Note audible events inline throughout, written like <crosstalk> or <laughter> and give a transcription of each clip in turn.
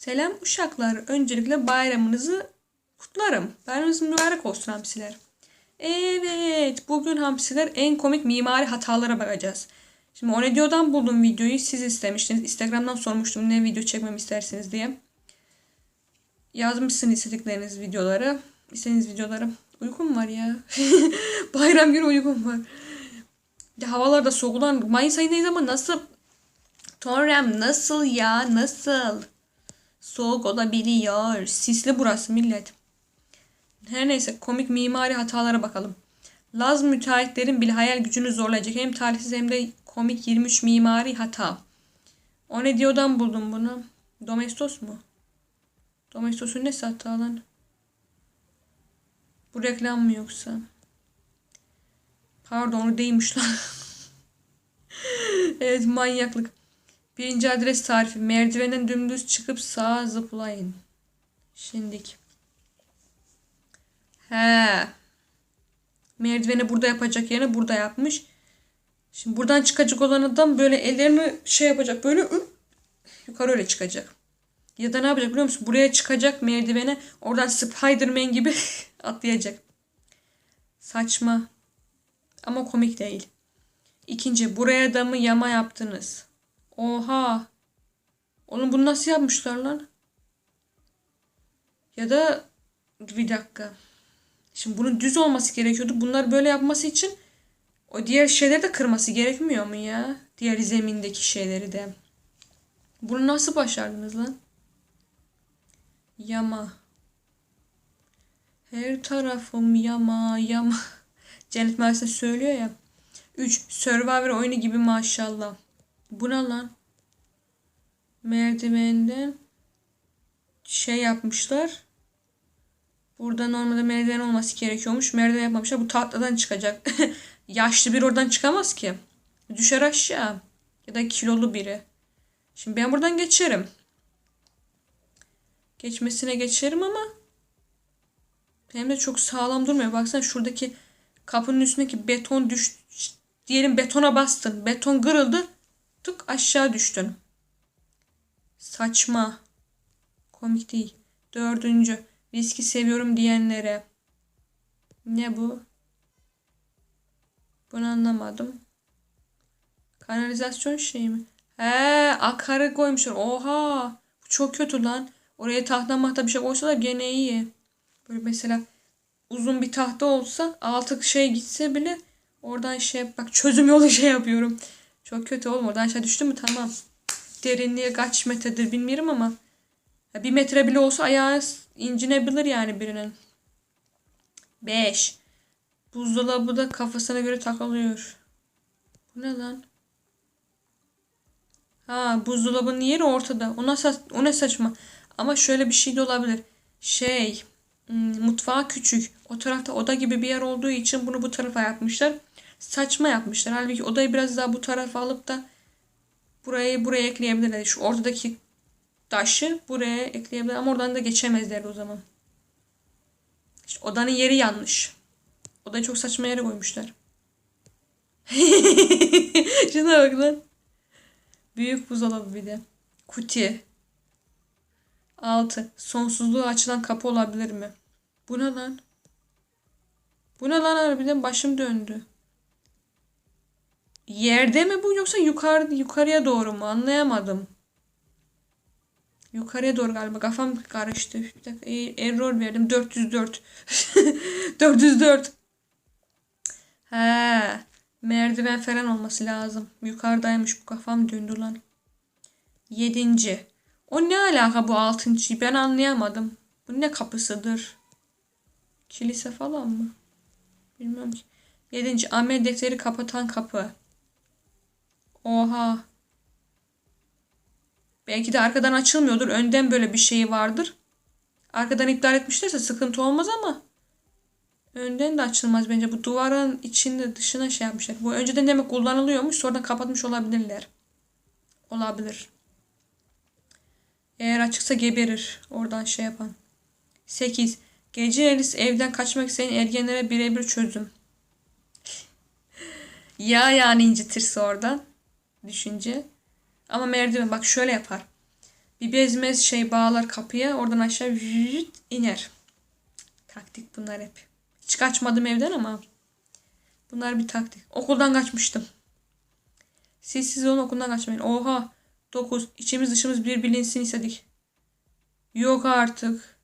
Selam uşaklar. Öncelikle bayramınızı kutlarım. Bayramınız mübarek olsun hamsiler. Evet, bugün hamsiler en komik mimari hatalara bakacağız. Şimdi Onedio'dan bulduğum videoyu siz istemiştiniz. Instagram'dan sormuştum ne video çekmemi istersiniz diye. Yazmışsın istedikleriniz videoları. İstediğiniz videoları. Uykum var ya. <laughs> Bayram günü uykum var. Ya havalar da soğuk ulan. Mayıs ayındayız ama nasıl? Torrem nasıl ya? Nasıl? Soğuk olabiliyor. Sisli burası millet. Her neyse komik mimari hatalara bakalım. Laz müteahhitlerin bile hayal gücünü zorlayacak hem talihsiz hem de komik 23 mimari hata. O ne diyordan buldum bunu? Domestos mu? Domestos'un ne hata lan? Bu reklam mı yoksa? Pardon o değilmiş lan. <laughs> evet manyaklık. Birinci adres tarifi. Merdivenden dümdüz çıkıp sağa zıplayın. Şimdik. He. Merdiveni burada yapacak yerine burada yapmış. Şimdi buradan çıkacak olan adam böyle ellerini şey yapacak. Böyle yukarı öyle çıkacak. Ya da ne yapacak biliyor musun? Buraya çıkacak merdivene. Oradan Spiderman gibi <laughs> atlayacak. Saçma. Ama komik değil. İkinci. Buraya da mı yama yaptınız? Oha. Oğlum bunu nasıl yapmışlar lan? Ya da bir dakika. Şimdi bunun düz olması gerekiyordu. Bunlar böyle yapması için o diğer şeyleri de kırması gerekmiyor mu ya? Diğer zemindeki şeyleri de. Bunu nasıl başardınız lan? Yama. Her tarafım yama yama. <laughs> Cennet Mahallesi'nde söylüyor ya. 3. Survivor oyunu gibi maşallah. Bu ne lan? Merdivenden şey yapmışlar. Burada normalde merdiven olması gerekiyormuş. Merdiven yapmamışlar. Bu tahtadan çıkacak. <laughs> Yaşlı bir oradan çıkamaz ki. Düşer aşağı. Ya da kilolu biri. Şimdi ben buradan geçerim. Geçmesine geçerim ama hem de çok sağlam durmuyor. Baksana şuradaki kapının üstündeki beton düş diyelim betona bastın. Beton kırıldı. Tık aşağı düştün. Saçma. Komik değil. Dördüncü. Viski seviyorum diyenlere. Ne bu? Bunu anlamadım. Kanalizasyon şeyi mi? He, akarı koymuşlar. Oha. Bu çok kötü lan. Oraya tahta mahta bir şey koysalar gene iyi. Böyle mesela uzun bir tahta olsa altı şey gitse bile oradan şey bak çözüm yolu <laughs> şey yapıyorum. Çok kötü oğlum. Oradan aşağı düştü mü tamam. Derinliğe kaç metredir bilmiyorum ama ya bir metre bile olsa ayağı incinebilir yani birinin. 5. Buzdolabı da kafasına göre takılıyor. Bu ne lan? Ha buzdolabının yeri ortada. O, nasıl, o ne saçma. Ama şöyle bir şey de olabilir. Şey hmm, mutfağı küçük. O tarafta oda gibi bir yer olduğu için bunu bu tarafa yapmışlar. Saçma yapmışlar. Halbuki odayı biraz daha bu tarafa alıp da burayı buraya ekleyebilirler. Şu ortadaki taşı buraya ekleyebilir ama oradan da geçemezler o zaman. İşte odanın yeri yanlış. Odayı çok saçma yere koymuşlar. <laughs> Şuna bak lan. Büyük buzdolabı bir de. Kuti. 6. Sonsuzluğa açılan kapı olabilir mi? Bu ne lan? Bu ne lan harbiden başım döndü. Yerde mi bu yoksa yukarı yukarıya doğru mu? Anlayamadım. Yukarıya doğru galiba. Kafam karıştı. Bir dakika. e- Error verdim. 404. 404. <laughs> He. Merdiven falan olması lazım. Yukarıdaymış bu kafam döndü lan. Yedinci. O ne alaka bu altıncı? Ben anlayamadım. Bu ne kapısıdır? Kilise falan mı? Bilmiyorum ki. Yedinci. Amel defteri kapatan kapı. Oha. Belki de arkadan açılmıyordur. Önden böyle bir şey vardır. Arkadan iptal etmişlerse sıkıntı olmaz ama önden de açılmaz bence. Bu duvarın içinde dışına şey yapmışlar. Bu önceden demek kullanılıyormuş. Sonradan kapatmış olabilirler. Olabilir. Eğer açıksa geberir. Oradan şey yapan. 8. Gece yarısı evden kaçmak isteyen ergenlere birebir çözüm. <laughs> ya yani incitirse oradan. Düşünce. Ama merdiven bak şöyle yapar. Bir bezmez şey bağlar kapıya. Oradan aşağı iner. Taktik bunlar hep. Hiç kaçmadım evden ama. Bunlar bir taktik. Okuldan kaçmıştım. Siz siz onu okuldan kaçmayın. Oha. 9. İçimiz dışımız bir bilinsin istedik. Yok artık.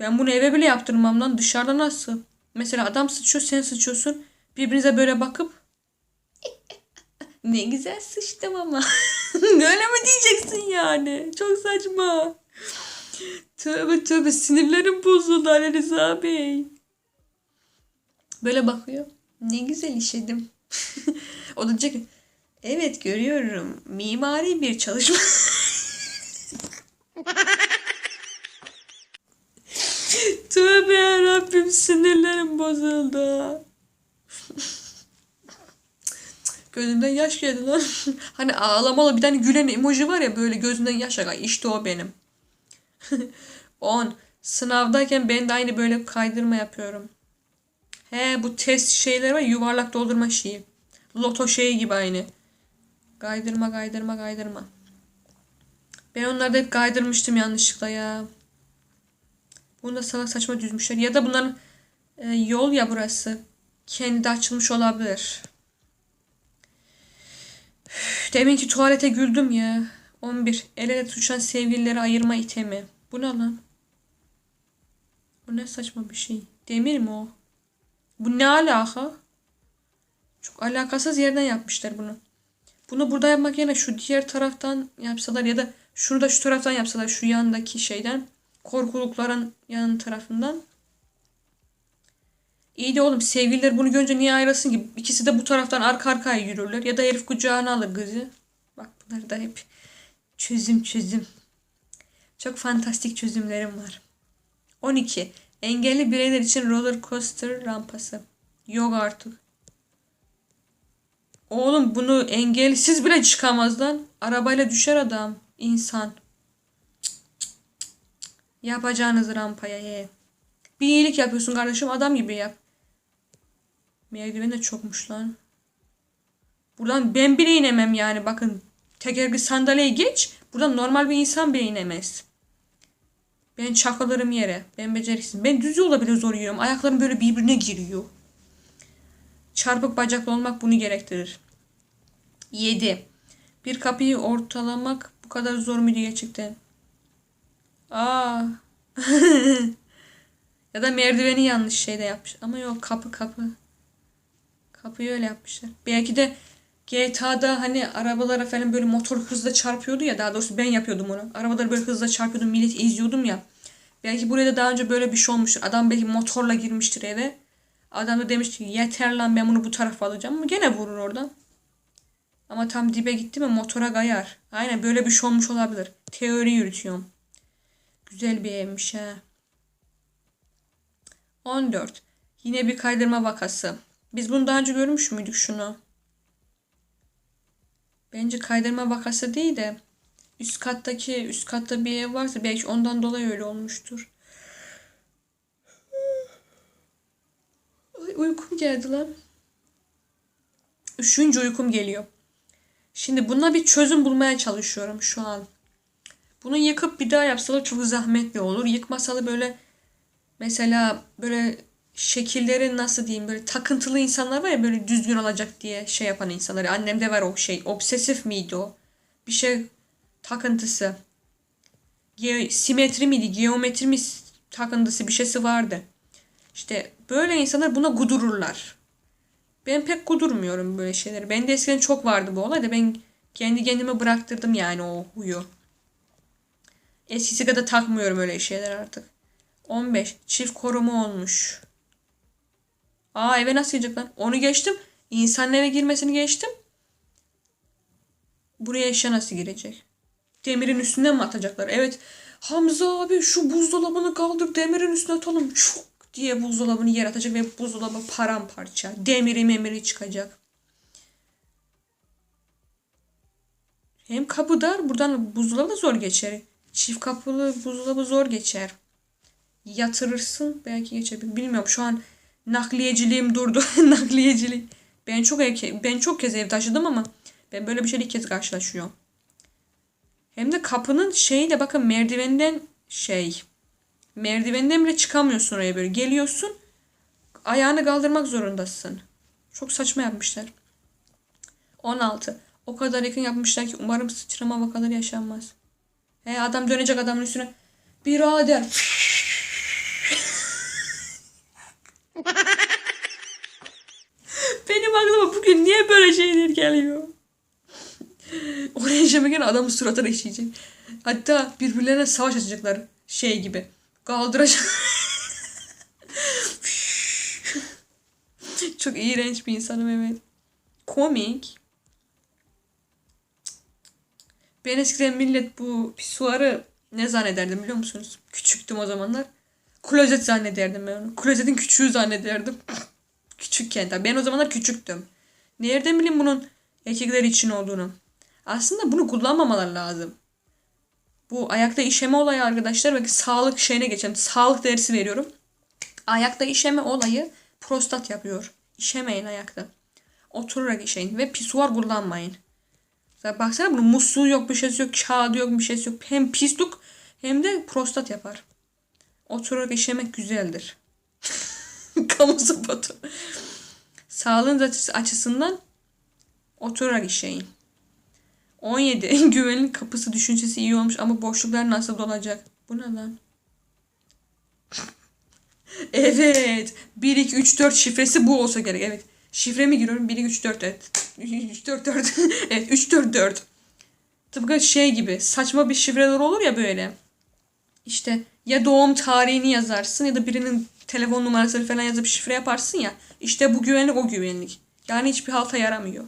Ben bunu eve bile yaptırmam lan. Dışarıda nasıl? Mesela adam sıçıyor sen sıçıyorsun. Birbirinize böyle bakıp ne güzel sıçtım ama. <laughs> Öyle mi diyeceksin yani? Çok saçma. Tövbe tövbe sinirlerim bozuldu Ali Rıza Bey. Böyle bakıyor. Ne güzel işedim. <laughs> o da diyecek evet görüyorum mimari bir çalışma. <laughs> Tövbe yarabbim sinirlerim bozuldu. Gözümden yaş geldi lan. <laughs> hani ağlamalı bir tane gülen emoji var ya böyle gözünden yaş akar. İşte o benim. <laughs> 10. Sınavdayken ben de aynı böyle kaydırma yapıyorum. He bu test şeyleri var yuvarlak doldurma şeyi. Loto şeyi gibi aynı. Kaydırma kaydırma kaydırma. Ben onlarda hep kaydırmıştım yanlışlıkla ya. Bunu da salak saçma düzmüşler. Ya da bunların e, yol ya burası. Kendi açılmış olabilir. Deminki tuvalete güldüm ya. 11. El ele tutuşan sevgilileri ayırma itemi. Bu ne lan? Bu ne saçma bir şey. Demir mi o? Bu ne alaka? Çok alakasız yerden yapmışlar bunu. Bunu burada yapmak yerine şu diğer taraftan yapsalar ya da şunu da şu taraftan yapsalar şu yandaki şeyden. Korkulukların yan tarafından. İyi de oğlum sevgililer bunu görünce niye ayrılsın ki? İkisi de bu taraftan arka arkaya yürürler. Ya da herif kucağına alır kızı. Bak bunlar da hep çözüm çözüm. Çok fantastik çözümlerim var. 12. Engelli bireyler için roller coaster rampası. Yok artık. Oğlum bunu engelsiz bile çıkamaz lan. Arabayla düşer adam. insan. Yapacağınız rampaya ye. Bir iyilik yapıyorsun kardeşim adam gibi yap. Merdiven de çokmuş lan. Buradan ben bile inemem yani bakın. Tekerlekli sandalyeye geç. Buradan normal bir insan bile inemez. Ben çakılırım yere. Ben beceriksiz. Ben düz yola bile zor yürüyorum. Ayaklarım böyle birbirine giriyor. Çarpık bacaklı olmak bunu gerektirir. 7. Bir kapıyı ortalamak bu kadar zor muydu gerçekten? Aa. <laughs> ya da merdiveni yanlış şeyde yapmış. Ama yok kapı kapı. Kapıyı öyle yapmışlar. Belki de GTA'da hani arabalara falan böyle motor hızla çarpıyordu ya. Daha doğrusu ben yapıyordum onu. Arabaları böyle hızla çarpıyordum. Millet izliyordum ya. Belki buraya da daha önce böyle bir şey olmuştur. Adam belki motorla girmiştir eve. Adam da demiş ki yeter lan ben bunu bu tarafa alacağım. Ama gene vurur oradan. Ama tam dibe gitti mi motora kayar. Aynen böyle bir şey olmuş olabilir. Teori yürütüyorum. Güzel bir evmiş ha. 14. Yine bir kaydırma vakası. Biz bunu daha önce görmüş müydük şunu? Bence kaydırma vakası değil de üst kattaki üst katta bir ev varsa belki ondan dolayı öyle olmuştur. Ay uykum geldi lan. Üçüncü uykum geliyor. Şimdi buna bir çözüm bulmaya çalışıyorum şu an. Bunu yıkıp bir daha yapsalar çok zahmetli olur. Yıkmasalı böyle mesela böyle şekilleri nasıl diyeyim böyle takıntılı insanlar var ya böyle düzgün olacak diye şey yapan insanlar. Annemde var o şey. Obsesif miydi o? Bir şey takıntısı. Ge simetri miydi? Geometri mi takıntısı bir şeysi vardı. İşte böyle insanlar buna gudururlar. Ben pek kudurmuyorum böyle şeyleri. Ben de eskiden çok vardı bu olay da ben kendi kendime bıraktırdım yani o huyu. Eskisi kadar takmıyorum öyle şeyler artık. 15. Çift koruma olmuş. Aa eve nasıl girecek lan? Onu geçtim. İnsanın eve girmesini geçtim. Buraya eşya nasıl girecek? Demirin üstüne mi atacaklar? Evet. Hamza abi şu buzdolabını kaldır demirin üstüne atalım. Çok diye buzdolabını yer atacak ve buzdolabı paramparça. Demiri memiri çıkacak. Hem kapı dar buradan buzdolabı da zor geçer. Çift kapılı buzdolabı zor geçer. Yatırırsın belki geçebilir. Bilmiyorum şu an nakliyeciliğim durdu. <laughs> Nakliyecilik. Ben çok ben çok kez ev taşıdım ama ben böyle bir şeyle ilk kez karşılaşıyorum. Hem de kapının şeyi de bakın merdivenden şey. Merdivenden bile çıkamıyorsun oraya böyle. Geliyorsun. Ayağını kaldırmak zorundasın. Çok saçma yapmışlar. 16. O kadar yakın yapmışlar ki umarım sıçrama vakaları yaşanmaz. He adam dönecek adamın üstüne. Birader. <laughs> Benim aklıma bugün niye böyle şeyler geliyor? Oraya yaşamak adamın suratına işleyecek. Hatta birbirlerine savaş açacaklar. Şey gibi. Kaldıracak. <laughs> Çok iğrenç bir insanım evet. Komik. Ben eskiden millet bu pisuarı ne zannederdim biliyor musunuz? Küçüktüm o zamanlar. Klozet zannederdim ben onu. Klozetin küçüğü zannederdim. <clears throat> Küçükken tabii. Ben o zamanlar küçüktüm. Nereden bileyim bunun erkekler için olduğunu? Aslında bunu kullanmamalar lazım. Bu ayakta işeme olayı arkadaşlar. Belki sağlık şeyine geçelim. Sağlık dersi veriyorum. Ayakta işeme olayı prostat yapıyor. İşemeyin ayakta. Oturarak işeyin ve pisuar kullanmayın. Zaten baksana bunun musluğu yok, bir şeysi yok, kağıdı yok, bir şeysi yok. Hem pisluk hem de prostat yapar. Oturarak işemek güzeldir. <laughs> Kamu spotu. Sağlığınız açısı- açısından oturarak işeyin. 17. <laughs> Güvenlik kapısı düşüncesi iyi olmuş ama boşluklar nasıl dolacak? Bu ne lan? <laughs> evet. 1, 2, 3, 4 şifresi bu olsa gerek. Evet. Şifremi giriyorum. 1, 2, 3, 4. Evet. 3, 4, 4. evet. 3, 4, 4. Tıpkı şey gibi. Saçma bir şifreler olur ya böyle. İşte ya doğum tarihini yazarsın ya da birinin telefon numarasını falan yazıp şifre yaparsın ya. İşte bu güvenlik o güvenlik. Yani hiçbir halta yaramıyor.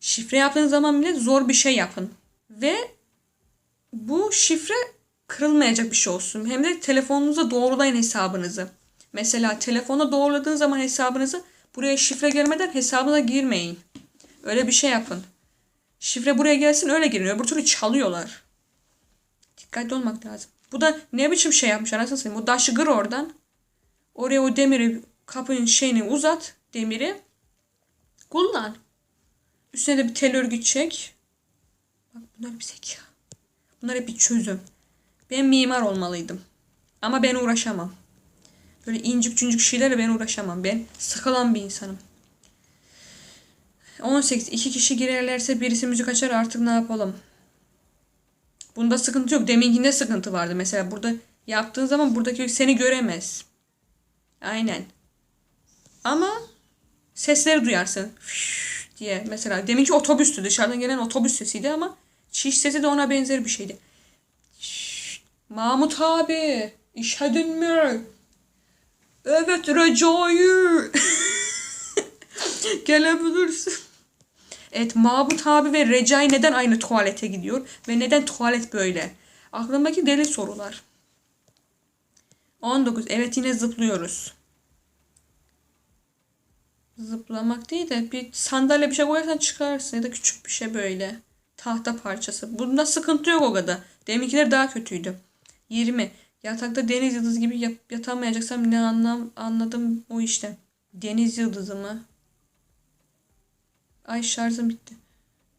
Şifre yaptığınız zaman bile zor bir şey yapın. Ve bu şifre kırılmayacak bir şey olsun. Hem de telefonunuza doğrulayın hesabınızı. Mesela telefona doğruladığınız zaman hesabınızı buraya şifre gelmeden hesabına girmeyin. Öyle bir şey yapın. Şifre buraya gelsin öyle girin. Öbür türlü çalıyorlar. Dikkatli olmak lazım. Bu da ne biçim şey yapmış anasını satayım. Bu daşı kır oradan. Oraya o demiri kapının şeyini uzat. Demiri. Kullan. Üstüne de bir tel örgü çek. Bak bunlar bir zeka. Bunlar hep bir çözüm. Ben mimar olmalıydım. Ama ben uğraşamam. Böyle incik cüncük şeylerle ben uğraşamam. Ben sıkılan bir insanım. 18. iki kişi girerlerse birisi müzik açar artık ne yapalım? Bunda sıkıntı yok. Deminkinde sıkıntı vardı. Mesela burada yaptığın zaman buradaki seni göremez. Aynen. Ama sesleri duyarsın. Füş diye. Mesela deminki otobüstü. Dışarıdan gelen otobüs sesiydi ama çiş sesi de ona benzer bir şeydi. Şşş, Mahmut abi. işedin mi? Evet Recai. <laughs> Gelebilirsin. Evet Mahmut abi ve Recai neden aynı tuvalete gidiyor? Ve neden tuvalet böyle? Aklımdaki deli sorular. 19. Evet yine zıplıyoruz. Zıplamak değil de bir sandalye bir şey koyarsan çıkarsın ya da küçük bir şey böyle. Tahta parçası. Bunda sıkıntı yok o kadar. Deminkiler daha kötüydü. 20. Yatakta deniz yıldızı gibi yatamayacaksam ne anlam anladım o işte. Deniz yıldızı mı? Ay şarjım bitti.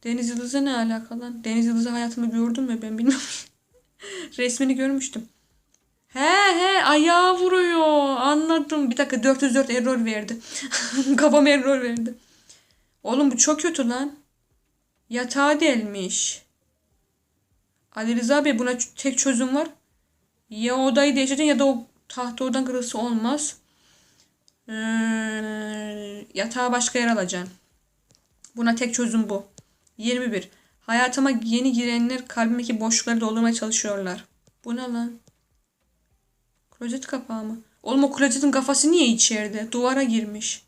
Deniz yıldızı ne alakalı lan? Deniz yıldızı hayatımda gördüm mü ben bilmiyorum. <laughs> Resmini görmüştüm. He he ayağı vuruyor. Anladım. Bir dakika 404 error verdi. <laughs> Kafam error verdi. Oğlum bu çok kötü lan. Yatağı delmiş. Ali Rıza Bey buna tek çözüm var. Ya odayı değiştireceksin ya da o tahta odan kırılsa olmaz. Ee, yatağı başka yer alacaksın. Buna tek çözüm bu. 21. Hayatıma yeni girenler kalbimdeki boşlukları doldurmaya çalışıyorlar. Bu ne lan? Klozet kapağı mı? Oğlum o klozetin kafası niye içeride? Duvara girmiş.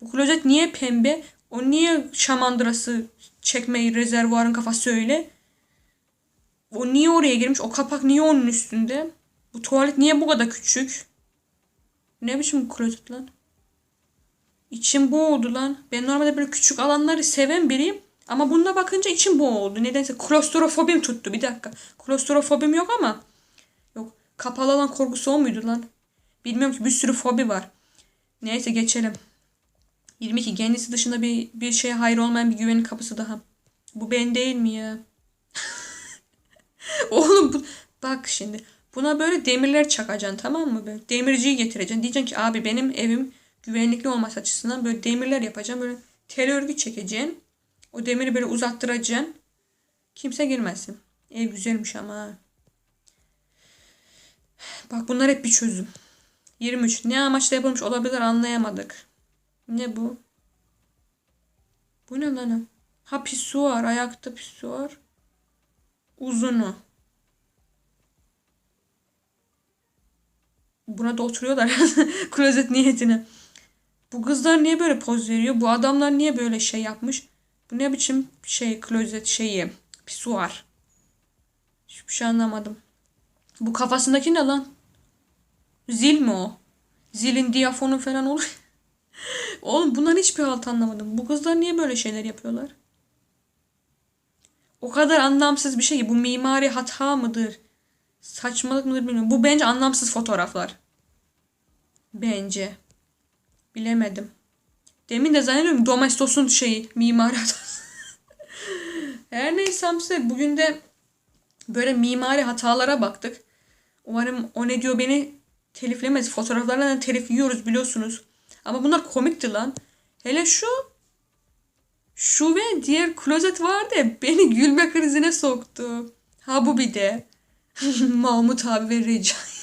Bu klozet niye pembe? O niye şamandırası çekmeyi rezervuarın kafası öyle? O niye oraya girmiş? O kapak niye onun üstünde? Bu tuvalet niye bu kadar küçük? Ne biçim klozet lan? İçim boğuldu lan. Ben normalde böyle küçük alanları seven biriyim. Ama bunda bakınca içim boğuldu. Nedense klostrofobim tuttu. Bir dakika. Klostrofobim yok ama. Yok. Kapalı alan korkusu o muydu lan? Bilmiyorum ki bir sürü fobi var. Neyse geçelim. 22. Kendisi dışında bir, bir şeye hayır olmayan bir güvenlik kapısı daha. Bu ben değil mi ya? <laughs> Oğlum bu, bak şimdi buna böyle demirler çakacaksın tamam mı? Böyle demirciyi getireceksin. Diyeceksin ki abi benim evim güvenlikli olması açısından böyle demirler yapacağım. Böyle tel örgü çekeceksin. O demiri böyle uzattıracaksın. Kimse girmesin. Ev güzelmiş ama. Bak bunlar hep bir çözüm. 23. Ne amaçla yapılmış olabilir anlayamadık. Ne bu? Bu ne lan? Ha pisuar. Ayakta pisuar. Uzunu. Buna da oturuyorlar <laughs> klozet niyetine. Bu kızlar niye böyle poz veriyor? Bu adamlar niye böyle şey yapmış? Bu ne biçim şey klozet şeyi? Pisuar. Hiçbir şey anlamadım. Bu kafasındaki ne lan? Zil mi o? Zilin diyafonu falan olur. <laughs> Oğlum bunların hiçbir halt anlamadım. Bu kızlar niye böyle şeyler yapıyorlar? O kadar anlamsız bir şey bu mimari hata mıdır? Saçmalık mıdır bilmiyorum. Bu bence anlamsız fotoğraflar. Bence. Bilemedim. Demin de zannediyorum Domestos'un şeyi mimari. <laughs> Her neyse bugün de böyle mimari hatalara baktık. Umarım o ne diyor beni teliflemez. Fotoğraflardan telif yiyoruz biliyorsunuz. Ama bunlar komikti lan. Hele şu şu ve diğer klozet vardı ya beni gülme krizine soktu. Ha bu bir de. <laughs> Mahmut abi ve Recai.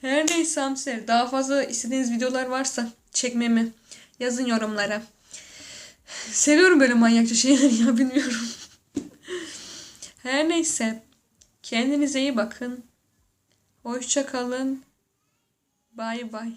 Her neyse Hamser. Daha fazla istediğiniz videolar varsa çekmemi yazın yorumlara. Seviyorum böyle manyakça şeyleri ya bilmiyorum. Her neyse. Kendinize iyi bakın. Hoşça kalın. Bay bay.